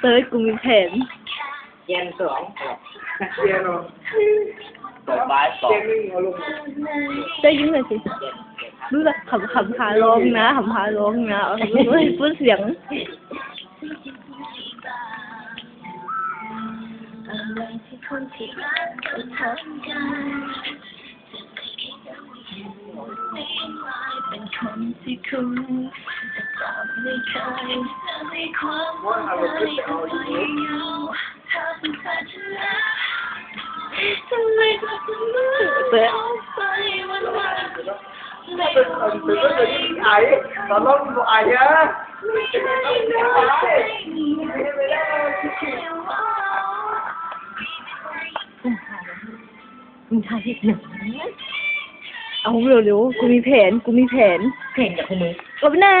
เต้ยกูมีแผนเย็นสองเชียร์เนาะเปิดบายสอเชียงร์นิ่งเอาลงเต้ยยิ้มหน่อยสิรู้ละขำขำพาร้องนะขำพาร้องนะเอาเฮ้ยพูดเสียงอะไรที่คนที่รักเขาทำกั นไม่กลายเป็นคนที่คุณจะกลับไม่เคยจะให้ความสนใจก็ไปอยู่ถ้าเป็นแฟนฉันนะทำไมกลับมาเมื่อเขาไปวันวันไม่เคคนนเป็นไม่คนได้ไอ้ตอนน้องไอ้อะไม่ใช่น้อยใจไม่ได้ว่ามึงทายผิดหนึ่ง เอาเร็วๆ กูมีแผน กูมีแผนเพลงจากคุณมือเอาไปหน้า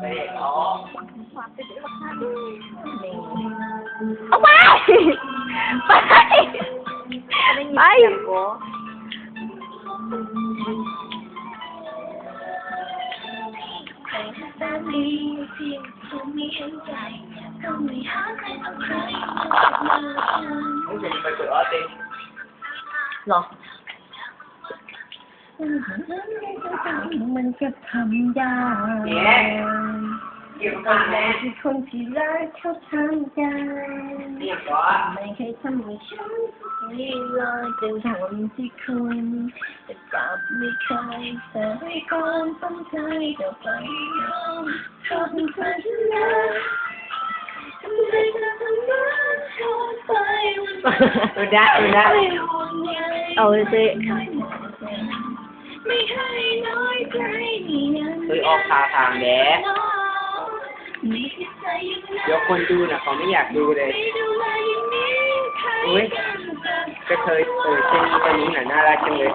ไปเด็กอ๋อเอาไป ไป ไป ใครจะแสนดีเพียงคนมีหัวใจก็ไม่หาใครเองใครมาจับมือฉันมึงจะไปเปิดอ๋อเต็มหรอมันจะทำได้ เกี่ยวกับแม่ที่คนที่รักเขาทำได้เรียบร้อยไม่เคยทำให้ฉันนี่เลยเป็นคนที่คุณจะกลับไม่เคยแต่ให้ความสนใจก็ไปยอมเธอเป็นแฟนฉันนะทำไมเธอทำร้ายเธอไปวันเออได้เออได้เอาเลยเจ๊ไม่ให้น้อยใจนี่ยังเฮ้ยออกทาทางแดดมีที่ใจยังไง เดี๋ยวคนดูน่ะเขาไม่อยากดูเลยไม่ดูแลอย่างนี้ใครอุ้ยกันก็เคยเออเช่นนี้ตัวนี้น่ะน่ารักจังเลย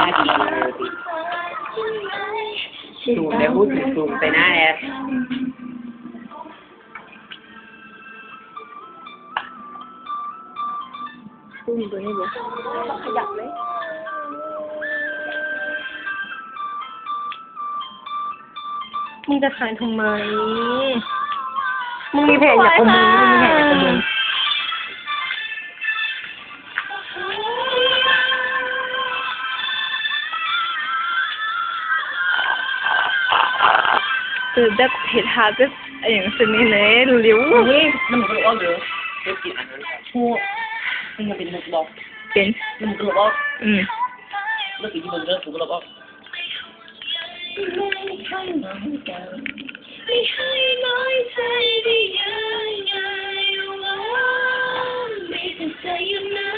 น่าดีเลยสิซูมได้พูดถึงซูมไปหน้าแอดกูมีตัวนี้บ่ขยับเลย มึงจะขายทำไม มึงมีแผนอยากกับมึงมึงมีแผนอยากกับมึงเออแบบเพจหาแบบอย่างสนิทเลยเร็วเฮ้ยมันก็ว่าเยอะเฮ้ยกินอันนั้นพวกมันเป็นมุกบอกเป็นมันก็บอกอืมเมื่อกี้ที่มันเริ่มถูกแล้วก็ไม่ ให้น้อยใจไม่ให้น้อยใจได้ยังไงวะไม่ตั้งใจอยู่นะ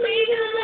ไม่ดูแล